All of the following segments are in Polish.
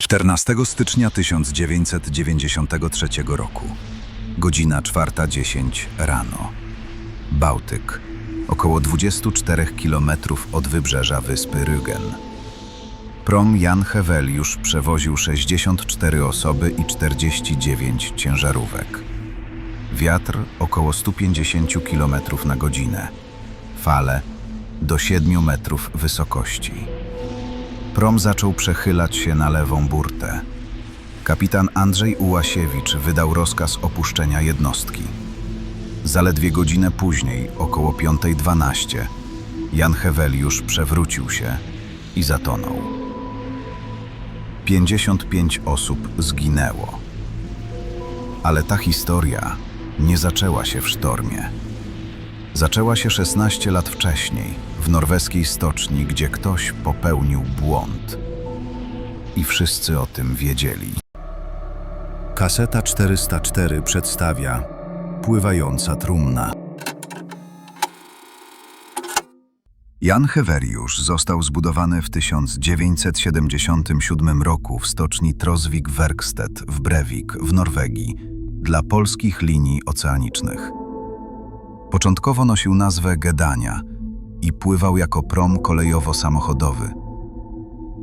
14 stycznia 1993 roku. Godzina 4.10 rano. Bałtyk. Około 24 km od wybrzeża wyspy Rügen. Prom Jan Heweliusz przewoził 64 osoby i 49 ciężarówek. Wiatr około 150 km na godzinę. Fale do 7 metrów wysokości. Prom zaczął przechylać się na lewą burtę. Kapitan Andrzej Ułasiewicz wydał rozkaz opuszczenia jednostki. Zaledwie godzinę później, około 5.12, Jan Heweliusz przewrócił się i zatonął. 55 osób zginęło. Ale ta historia nie zaczęła się w sztormie. Zaczęła się 16 lat wcześniej, w norweskiej stoczni, gdzie ktoś popełnił błąd. I wszyscy o tym wiedzieli. Kaseta 404 przedstawia Pływająca trumna. Jan Heweriusz został zbudowany w 1977 roku w stoczni Trosvik Verkstedt w Brevik w Norwegii dla polskich linii oceanicznych. Początkowo nosił nazwę Gedania i pływał jako prom kolejowo-samochodowy.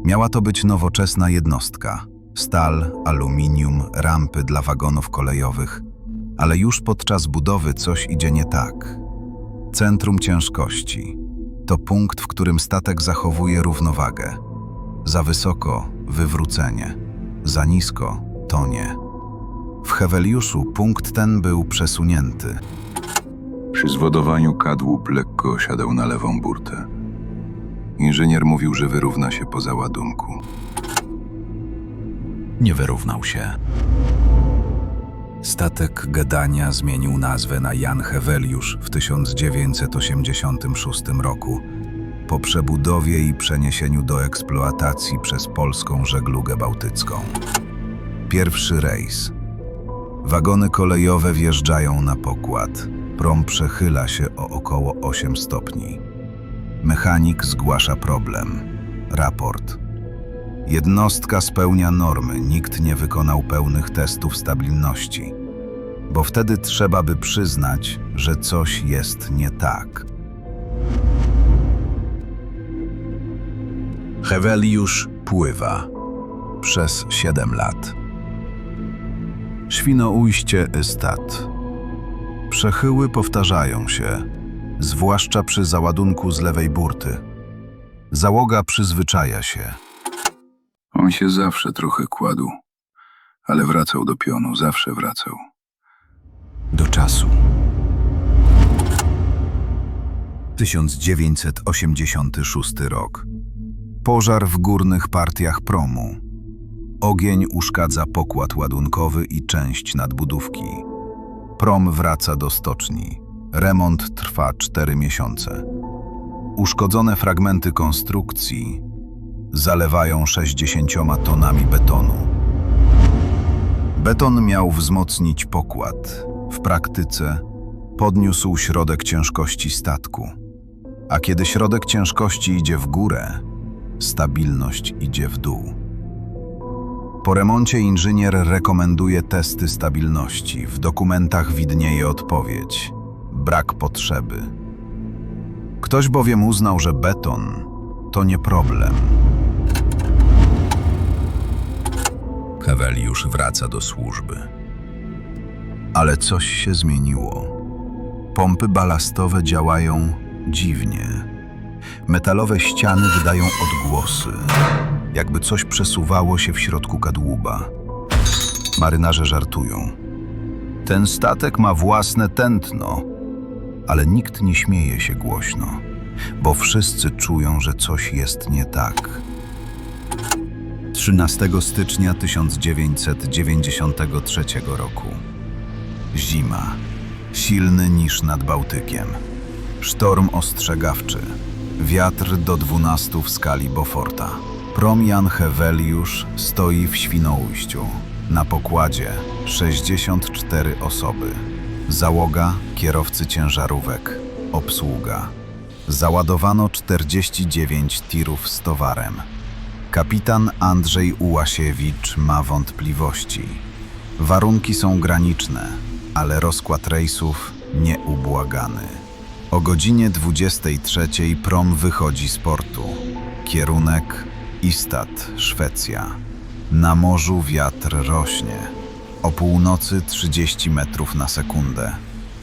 Miała to być nowoczesna jednostka stal, aluminium, rampy dla wagonów kolejowych, ale już podczas budowy coś idzie nie tak. Centrum ciężkości to punkt, w którym statek zachowuje równowagę. Za wysoko wywrócenie, za nisko tonie. W Heweliuszu punkt ten był przesunięty. Przy zwodowaniu kadłub lekko osiadał na lewą burtę. Inżynier mówił, że wyrówna się po załadunku. nie wyrównał się. Statek Gedania zmienił nazwę na Jan Heweliusz w 1986 roku po przebudowie i przeniesieniu do eksploatacji przez polską żeglugę bałtycką. Pierwszy rejs. Wagony kolejowe wjeżdżają na pokład. Prom przechyla się o około 8 stopni. Mechanik zgłasza problem. Raport. Jednostka spełnia normy, nikt nie wykonał pełnych testów stabilności, bo wtedy trzeba by przyznać, że coś jest nie tak. Heweliusz pływa przez 7 lat. Świnoujście Estat. Przechyły powtarzają się, zwłaszcza przy załadunku z lewej burty. Załoga przyzwyczaja się. On się zawsze trochę kładł, ale wracał do pionu, zawsze wracał. do czasu. 1986 rok. Pożar w górnych partiach promu. Ogień uszkadza pokład ładunkowy i część nadbudówki. Prom wraca do stoczni. Remont trwa 4 miesiące. Uszkodzone fragmenty konstrukcji zalewają 60 tonami betonu. Beton miał wzmocnić pokład. W praktyce podniósł środek ciężkości statku. A kiedy środek ciężkości idzie w górę, stabilność idzie w dół. Po remoncie inżynier rekomenduje testy stabilności. W dokumentach widnieje odpowiedź: brak potrzeby. Ktoś bowiem uznał, że beton to nie problem. Heweliusz wraca do służby. Ale coś się zmieniło. Pompy balastowe działają dziwnie. Metalowe ściany wydają odgłosy, jakby coś przesuwało się w środku kadłuba. Marynarze żartują. Ten statek ma własne tętno, ale nikt nie śmieje się głośno, bo wszyscy czują, że coś jest nie tak. 13 stycznia 1993 roku. Zima. Silny niż nad Bałtykiem. Sztorm ostrzegawczy. Wiatr do 12 w skali Beauforta. Prom Jan Heweliusz stoi w Świnoujściu. Na pokładzie 64 osoby. Załoga, kierowcy ciężarówek, obsługa. Załadowano 49 tirów z towarem. Kapitan Andrzej Ułasiewicz ma wątpliwości. Warunki są graniczne, ale rozkład rejsów nieubłagany. O godzinie 23 prom wychodzi z portu. Kierunek Istad, Szwecja. Na morzu wiatr rośnie. O północy 30 metrów na sekundę.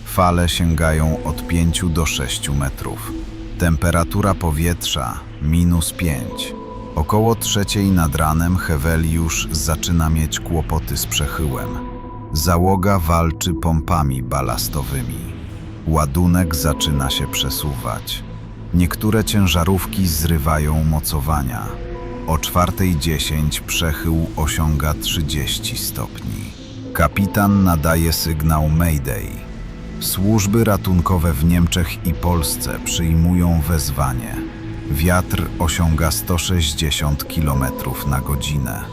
Fale sięgają od 5 do 6 metrów. Temperatura powietrza minus 5. Około trzeciej nad ranem Heweliusz zaczyna mieć kłopoty z przechyłem. Załoga walczy pompami balastowymi. Ładunek zaczyna się przesuwać. Niektóre ciężarówki zrywają mocowania. O 4.10 przechył osiąga 30 stopni. Kapitan nadaje sygnał Mayday. Służby ratunkowe w Niemczech i Polsce przyjmują wezwanie. Wiatr osiąga 160 km na godzinę.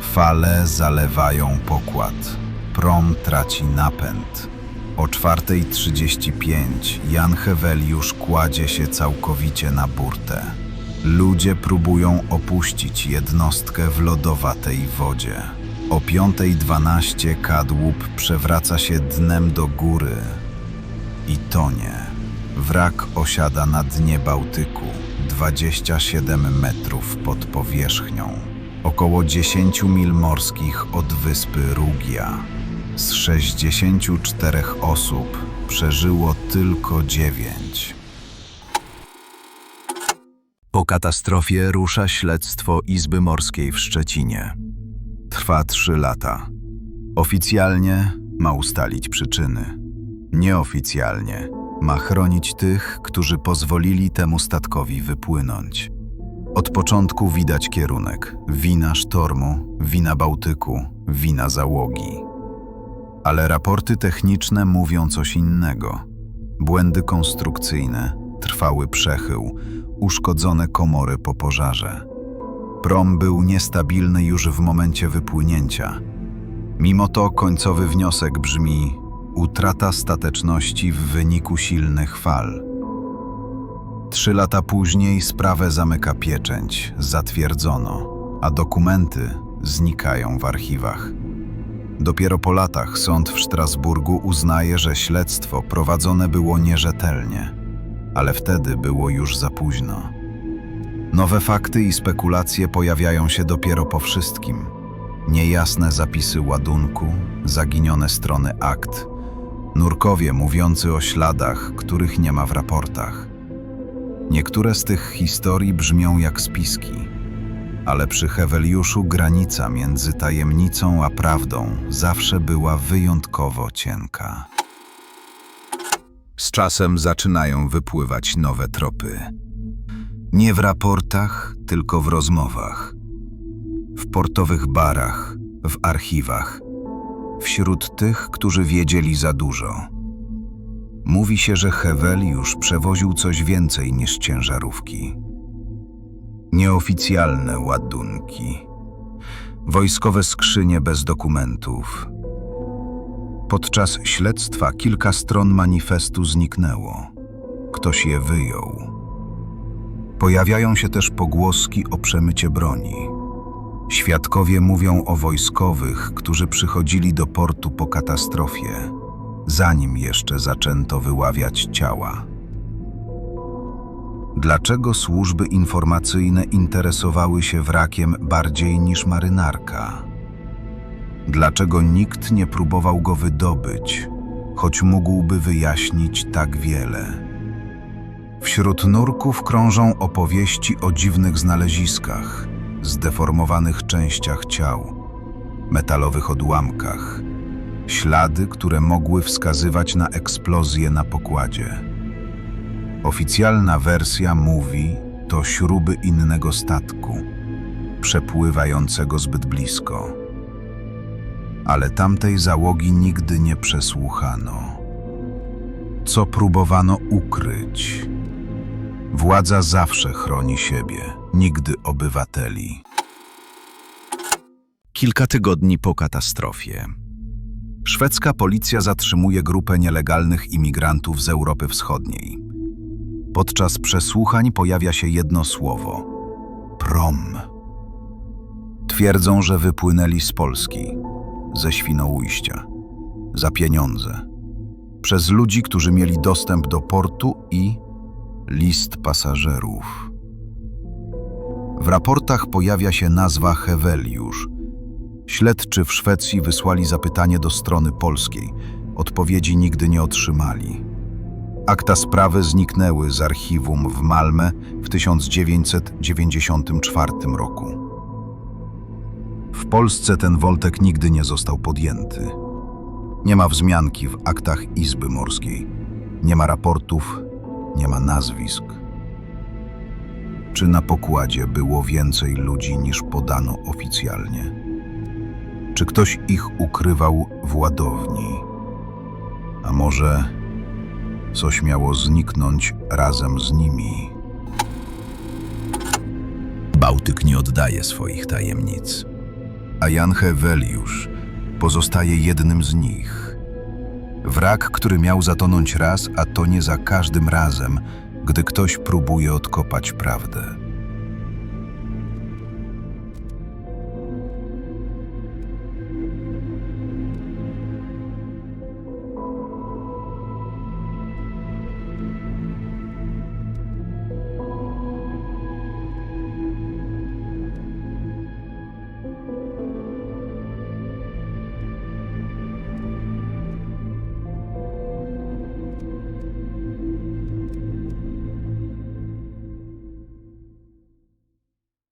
Fale zalewają pokład. Prom traci napęd. O 4.35 Jan Heweliusz kładzie się całkowicie na burtę. Ludzie próbują opuścić jednostkę w lodowatej wodzie. O 5.12 kadłub przewraca się dnem do góry i tonie. Wrak osiada na dnie Bałtyku, 27 metrów pod powierzchnią. Około 10 mil morskich od wyspy Rugia. Z 64 osób przeżyło tylko 9. Po katastrofie rusza śledztwo Izby Morskiej w Szczecinie. Trwa 3 lata. Oficjalnie ma ustalić przyczyny. Nieoficjalnie ma chronić tych, którzy pozwolili temu statkowi wypłynąć. Od początku widać kierunek: wina sztormu, wina Bałtyku, wina załogi. Ale raporty techniczne mówią coś innego. Błędy konstrukcyjne, trwały przechył, uszkodzone komory po pożarze. Prom był niestabilny już w momencie wypłynięcia. Mimo to końcowy wniosek brzmi: utrata stateczności w wyniku silnych fal. Trzy lata później sprawę zamyka pieczęć, zatwierdzono, a dokumenty znikają w archiwach. Dopiero po latach sąd w Strasburgu uznaje, że śledztwo prowadzone było nierzetelnie, ale wtedy było już za późno. Nowe fakty i spekulacje pojawiają się dopiero po wszystkim. Niejasne zapisy ładunku, zaginione strony akt, nurkowie mówiący o śladach, których nie ma w raportach. Niektóre z tych historii brzmią jak spiski, ale przy Heweliuszu granica między tajemnicą a prawdą zawsze była wyjątkowo cienka. Z czasem zaczynają wypływać nowe tropy. Nie w raportach, tylko w rozmowach. W portowych barach, w archiwach. Wśród tych, którzy wiedzieli za dużo. Mówi się, że Heweliusz przewoził coś więcej niż ciężarówki. Nieoficjalne ładunki. Wojskowe skrzynie bez dokumentów. Podczas śledztwa kilka stron manifestu zniknęło. Ktoś je wyjął. Pojawiają się też pogłoski o przemycie broni. Świadkowie mówią o wojskowych, którzy przychodzili do portu po katastrofie, zanim jeszcze zaczęto wyławiać ciała. Dlaczego służby informacyjne interesowały się wrakiem bardziej niż marynarka? Dlaczego nikt nie próbował go wydobyć, choć mógłby wyjaśnić tak wiele? Wśród nurków krążą opowieści o dziwnych znaleziskach, zdeformowanych częściach ciał, metalowych odłamkach, ślady, które mogły wskazywać na eksplozję na pokładzie. Oficjalna wersja mówi, to śruby innego statku, przepływającego zbyt blisko. Ale tamtej załogi nigdy nie przesłuchano. Co próbowano ukryć? Władza zawsze chroni siebie, nigdy obywateli. Kilka tygodni po katastrofie. Szwedzka policja zatrzymuje grupę nielegalnych imigrantów z Europy Wschodniej. Podczas przesłuchań pojawia się jedno słowo: prom. Twierdzą, że wypłynęli z Polski, ze Świnoujścia, za pieniądze, przez ludzi, którzy mieli dostęp do portu i list pasażerów. W raportach pojawia się nazwa Heweliusz. Śledczy w Szwecji wysłali zapytanie do strony polskiej. Odpowiedzi nigdy nie otrzymali. Akta sprawy zniknęły z archiwum w Malmę w 1994 roku. W Polsce ten Woltek nigdy nie został podjęty. Nie ma wzmianki w aktach Izby Morskiej. Nie ma raportów, nie ma nazwisk. Czy na pokładzie było więcej ludzi niż podano oficjalnie? Czy ktoś ich ukrywał w ładowni? A może coś miało zniknąć razem z nimi? Bałtyk nie oddaje swoich tajemnic, a Jan Heweliusz pozostaje jednym z nich. Wrak, który miał zatonąć raz, a to nie za każdym razem, gdy ktoś próbuje odkopać prawdę.